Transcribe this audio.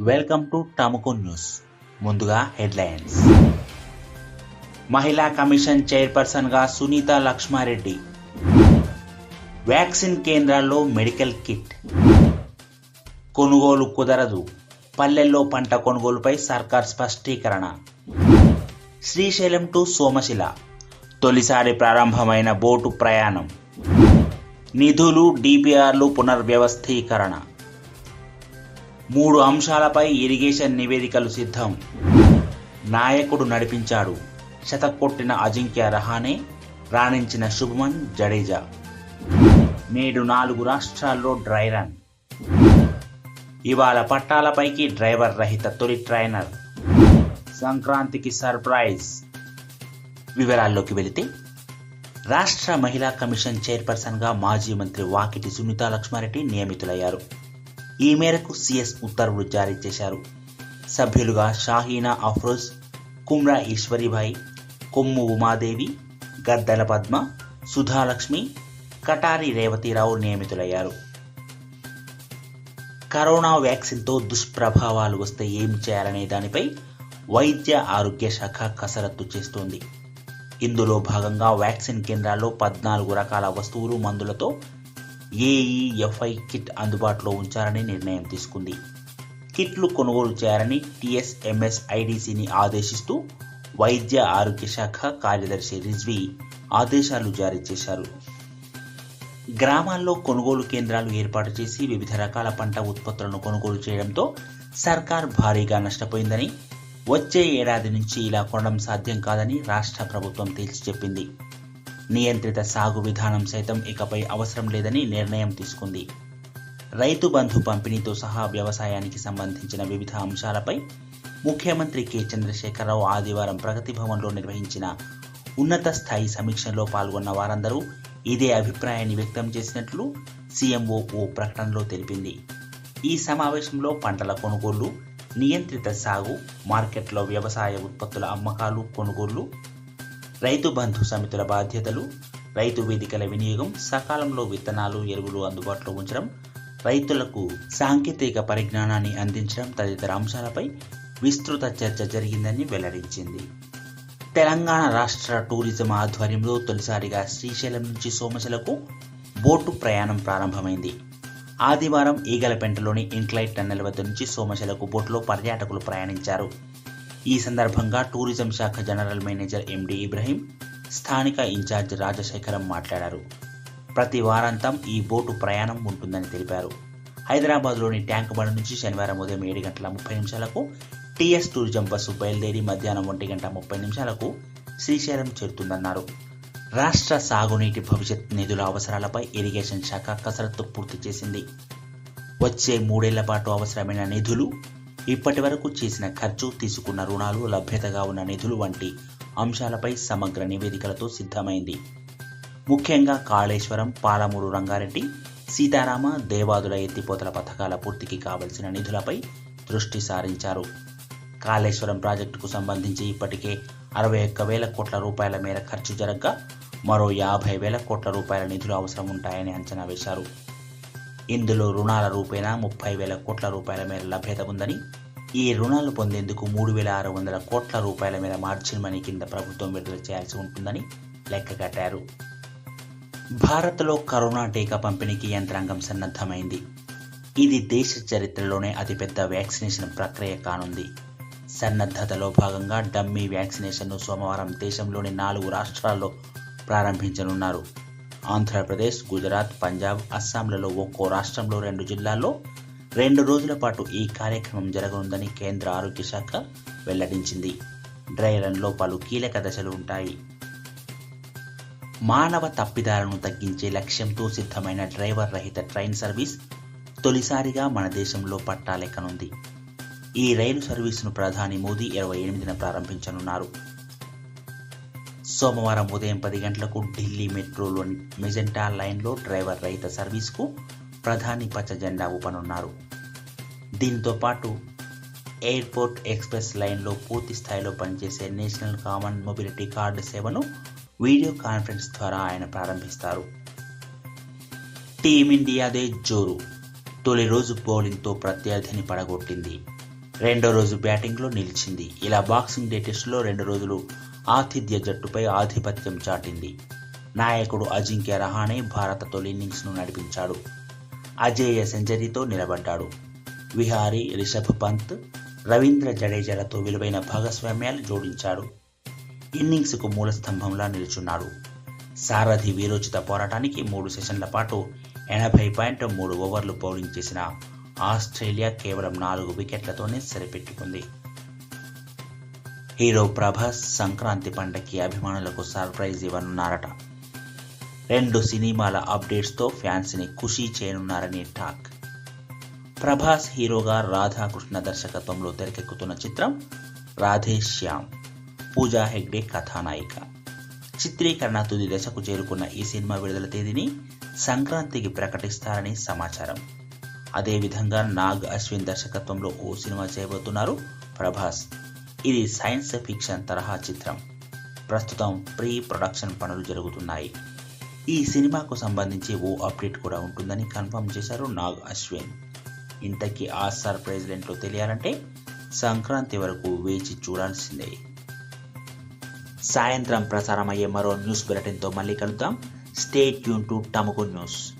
Welcome to Tamuku news ముందుగా headlines మహిళా commission చైర్పర్సన్గా సునీత లక్ష్మారెడ్డి. వ్యాక్సిన్ కేంద్రాల్లో మెడికల్ కిట్. కొనుగోలు కుదరదు. పల్లెల్లో పంట కొనుగోలుపై సర్కార్ స్పష్టీకరణ. శ్రీశైలం టు సోమశిల. తొలిసారి ప్రారంభమైన బోటు ప్రయాణం. నిధులు డిపిఆర్లు పునర్వ్యవస్థీకరణ. మూడు అంశాలపై ఇరిగేషన్ నివేదికలు సిద్ధం. నాయకుడు నడిపించాడు. శతకొట్టిన అజింక్య రహానే రాణించిన శుభమన్ జడేజా. నేడు నాలుగు రాష్ట్రాల్లో డ్రై రన్. ఇవాళ పట్టాలపైకి డ్రైవర్ రహిత తొలి ట్రైనర్. సంక్రాంతికి సర్ప్రైజ్. వివరాల్లోకి వెళితే రాష్ట్ర మహిళా కమిషన్ చైర్పర్సన్గా మాజీ మంత్రి వాకిటి సునీత లక్ష్మారెడ్డి నియమితులయ్యారు. ఈ మేరకు సిఎస్ ఉత్తర్వులు జారీ చేశారు. సభ్యులుగా షాహీనా అఫ్రోజ్ కుమ్రా ఈశ్వరిభాయ్ కొమ్ము ఉమాదేవి గద్దల పద్మ సుధాలక్ష్మి కటారి రేవతిరావు నియమితులయ్యారు. కరోనా వ్యాక్సిన్తో దుష్ప్రభావాలు వస్తే ఏం చేయాలనే దానిపై వైద్య ఆరోగ్య శాఖ కసరత్తు చేస్తోంది. ఇందులో భాగంగా వ్యాక్సిన్ కేంద్రాల్లో పద్నాలుగు రకాల వస్తువులు మందులతో ఏఈఎఫ్ఐ కిట్ అందుబాటులో ఉంచాలని నిర్ణయం తీసుకుంది. కిట్లు కొనుగోలు చేయాలని టీఎస్ఎంఎస్ ఐడిసిని ఆదేశిస్తూ వైద్య ఆరోగ్య శాఖ కార్యదర్శి రిజ్వి ఆదేశాలు జారీ చేశారు. గ్రామాల్లో కొనుగోలు కేంద్రాలు ఏర్పాటు చేసి వివిధ రకాల పంట ఉత్పత్తులను కొనుగోలు చేయడంతో సర్కార్ భారీగా నష్టపోయిందని వచ్చే ఏడాది నుంచి ఇలా కొనడం సాధ్యం కాదని రాష్ట్ర ప్రభుత్వం తేల్చి చెప్పింది. నియంత్రిత సాగు విధానం సైతం ఇకపై అవసరం లేదని నిర్ణయం తీసుకుంది. రైతు బంధు పంపిణీతో సహా వ్యవసాయానికి సంబంధించిన వివిధ అంశాలపై ముఖ్యమంత్రి కె. చంద్రశేఖరరావు ఆదివారం ప్రగతి భవన్లో నిర్వహించిన ఉన్నత స్థాయి సమీక్షలో పాల్గొన్న వారందరూ ఇదే అభిప్రాయాన్ని వ్యక్తం చేసినట్లు సీఎంఓ ఓ ప్రకటనలో తెలిపింది. ఈ సమావేశంలో పంటల కొనుగోళ్ళు నియంత్రిత సాగు మార్కెట్లో వ్యవసాయ ఉత్పత్తుల అమ్మకాలు కొనుగోళ్ళు రైతు బంధు సమితుల బాధ్యతలు రైతు వేదికల వినియోగం సకాలంలో విత్తనాలు ఎరువులు అందుబాటులో ఉంచడం రైతులకు సాంకేతిక పరిజ్ఞానాన్ని అందించడం తదితర అంశాలపై విస్తృత చర్చ జరిగిందని వెల్లడించింది. తెలంగాణ రాష్ట్ర టూరిజం ఆధ్వర్యంలో తొలిసారిగా శ్రీశైలం నుంచి సోమశిలకు బోటు ప్రయాణం ప్రారంభమైంది. ఆదివారం ఈగలపెంటలోని ఇంక్లైట్ టన్నెల్ వద్ద నుంచి సోమశిలకు బోట్లో పర్యాటకులు ప్రయాణించారు. ఈ సందర్భంగా టూరిజం శాఖ జనరల్ మేనేజర్ ఎండి ఇబ్రహీం స్థానిక ఇన్ఛార్జ్ రాజశేఖరం మాట్లాడారు. ప్రతి వారాంతం ఈ బోటు ప్రయాణం ఉంటుందని తెలిపారు. హైదరాబాద్లోని ట్యాంక్ బండ్ నుంచి శనివారం ఉదయం ఏడు గంటల ముప్పై నిమిషాలకు టీఎస్ టూరిజం బస్సు బయలుదేరి మధ్యాహ్నం ఒంటి గంట ముప్పై నిమిషాలకు శ్రీశైలం చేరుతుందన్నారు. రాష్ట్ర సాగునీటి భవిష్యత్ నిధుల అవసరాలపై ఇరిగేషన్ శాఖ కసరత్తు పూర్తి చేసింది. వచ్చే మూడేళ్ళ పాటు అవసరమైన నిధులు ఇప్పటి వరకు చేసిన ఖర్చు తీసుకున్న రుణాలు లభ్యతగా ఉన్న నిధులు వంటి అంశాలపై సమగ్ర నివేదికలతో సిద్ధమైంది. ముఖ్యంగా కాళేశ్వరం పాలమూరు రంగారెడ్డి సీతారామ దేవాదుల ఎత్తిపోతల పథకాల పూర్తికి కావలసిన నిధులపై దృష్టి సారించారు. కాళేశ్వరం ప్రాజెక్టుకు సంబంధించి ఇప్పటికే అరవై ఒక్క వేల కోట్ల రూపాయల మేర ఖర్చు జరగ్గా మరో యాభై వేల కోట్ల రూపాయల నిధులు అవసరం ఉంటాయని అంచనా వేశారు. ఇందులో రుణాల రూపేణా ముప్పై వేల కోట్ల రూపాయల మేర లభ్యత ఉందని ఈ రుణాలు పొందేందుకు మూడు వేల ఆరు వందల కోట్ల రూపాయల మేర మార్జిన్ మనీ కింద ప్రభుత్వం విడుదల చేయాల్సి ఉంటుందని లెక్కగట్టారు భారత్లో కరోనా టీకా పంపిణీకి యంత్రాంగం సన్నద్ధమైంది. ఇది దేశ చరిత్రలోనే అతిపెద్ద వ్యాక్సినేషన్ ప్రక్రియ కానుంది. సన్నద్ధతలో భాగంగా డమ్మీ వ్యాక్సినేషన్ను సోమవారం దేశంలోని నాలుగు రాష్ట్రాల్లో ప్రారంభించనున్నారు. ఆంధ్రప్రదేశ్ గుజరాత్ పంజాబ్ అస్సాంలలో ఒక్కో రాష్ట్రంలో రెండు జిల్లాల్లో రెండు రోజుల పాటు ఈ కార్యక్రమం జరగనుందని కేంద్ర ఆరోగ్య శాఖ వెల్లడించింది. డ్రై రన్లో పలు కీలక దశలు ఉంటాయి. మానవ తప్పిదాలను తగ్గించే లక్ష్యంతో సిద్ధమైన డ్రైవర్ రహిత ట్రైన్ సర్వీస్ తొలిసారిగా మన దేశంలో పట్టాలెక్కనుంది. ఈ రైలు సర్వీసును ప్రధాని మోదీ ఇరవై ఎనిమిదిన ప్రారంభించనున్నారు. సోమవారం ఉదయం పది గంటలకు ఢిల్లీ మెట్రోలోని మెజెంటా లైన్లో డ్రైవర్ రహిత సర్వీస్కు ప్రధాని పచ్చ జెండా ఊపనున్నారు. దీంతో పాటు ఎయిర్పోర్ట్ ఎక్స్ప్రెస్ లైన్లో పూర్తి స్థాయిలో పనిచేసే నేషనల్ కామన్ మొబిలిటీ కార్డు సేవను వీడియో కాన్ఫరెన్స్ ద్వారా ఆయన ప్రారంభిస్తారు. టీమిండియాదే జోరు. తొలి రోజు బౌలింగ్తో ప్రత్యర్థిని పడగొట్టింది. రెండో రోజు బ్యాటింగ్లో నిలిచింది. ఇలా బాక్సింగ్ డే టెస్టులో రెండు రోజులు ఆతిథ్య జట్టుపై ఆధిపత్యం చాటింది. నాయకుడు అజింక్య రహానే భారత తొలి ఇన్నింగ్స్ను నడిపించాడు. అజేయ సెంచరీతో నిలబడ్డాడు. విహారీ రిషభ్ పంత్ రవీంద్ర జడేజాలతో విలువైన భాగస్వామ్యాలు జోడించాడు. ఇన్నింగ్స్కు మూల స్తంభంలా నిలుచున్నాడు. సారథి వీరోచిత పోరాటానికి మూడు సెషన్ల పాటు ఎనభై పాయింట్ మూడు ఓవర్లు బౌలింగ్ చేసిన ఆస్ట్రేలియా కేవలం నాలుగు వికెట్లతోనే సరిపెట్టుకుంది. హీరో ప్రభాస్ సంక్రాంతి పండగకి అభిమానులకు సర్ప్రైజ్ ఇవ్వనున్నారట. రెండు సినిమాల అప్డేట్స్తో ఫ్యాన్స్ని ఖుషీ చేయనున్నారని టాక్. ప్రభాస్ హీరోగా రాధాకృష్ణ దర్శకత్వంలో తెరకెక్కుతున్న చిత్రం రాధేశ్యామ్ పూజా హెగ్డే కథానాయిక. చిత్రీకరణ తుది దశకు చేరుకున్న ఈ సినిమా విడుదల తేదీని సంక్రాంతికి ప్రకటిస్తారని సమాచారం. అదేవిధంగా నాగ్ అశ్విన్ దర్శకత్వంలో ఓ సినిమా చేయబోతున్నారు ప్రభాస్. ఇది సైన్స్ ఫిక్షన్ తరహా చిత్రం. ప్రస్తుతం ప్రీ ప్రొడక్షన్ పనులు జరుగుతున్నాయి. ఈ సినిమాకు సంబంధించి ఓ అప్డేట్ కూడా ఉంటుందని కన్ఫర్మ్ చేశారు నాగ్ అశ్విన్. ఇంతకీ ఆ ప్రెసిడెంట్లో ఏంటో తెలియాలంటే సంక్రాంతి వరకు వేచి చూడాల్సిందే. సాయంత్రం ప్రసారమయ్యే మరో న్యూస్ బులెటిన్తో మళ్ళీ కలుద్దాం. Stay tune to Tamuku news.